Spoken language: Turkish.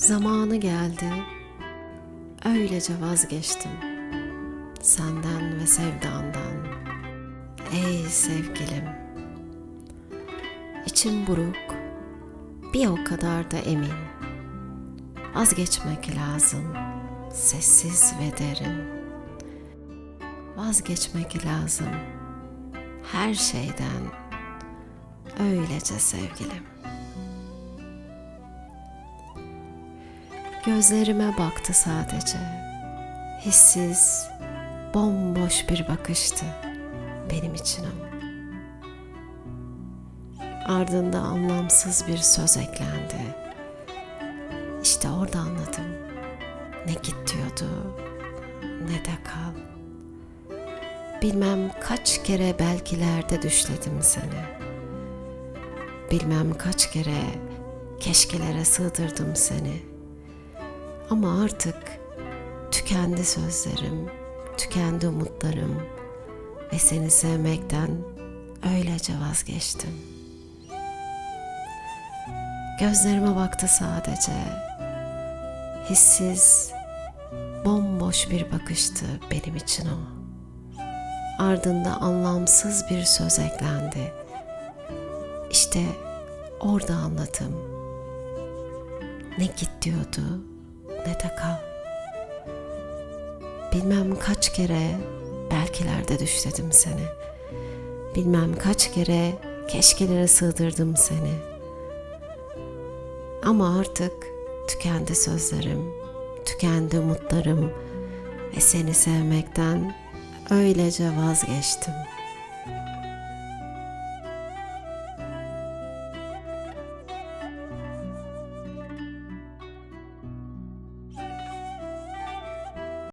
Zamanı geldi. Öylece vazgeçtim. Senden ve sevdandan. Ey sevgilim. İçim buruk. Bir o kadar da emin. Vazgeçmek lazım. Sessiz ve derin. Vazgeçmek lazım. Her şeyden. Öylece sevgilim. Gözlerime baktı sadece. Hissiz, bomboş bir bakıştı benim için o. Ardında anlamsız bir söz eklendi. İşte orada anladım. Ne git diyordu, ne de kal. Bilmem kaç kere belkilerde düşledim seni. Bilmem kaç kere keşkelere sığdırdım seni. Ama artık tükendi sözlerim, tükendi umutlarım ve seni sevmekten öylece vazgeçtim. Gözlerime baktı sadece. Hissiz, bomboş bir bakıştı benim için o. Ardında anlamsız bir söz eklendi. İşte orada anladım. Ne git diyordu, de kal. Bilmem kaç kere belkilerde düşledim seni. Bilmem kaç kere keşkelere sığdırdım seni. Ama artık tükendi sözlerim, tükendi umutlarım ve seni sevmekten öylece vazgeçtim.''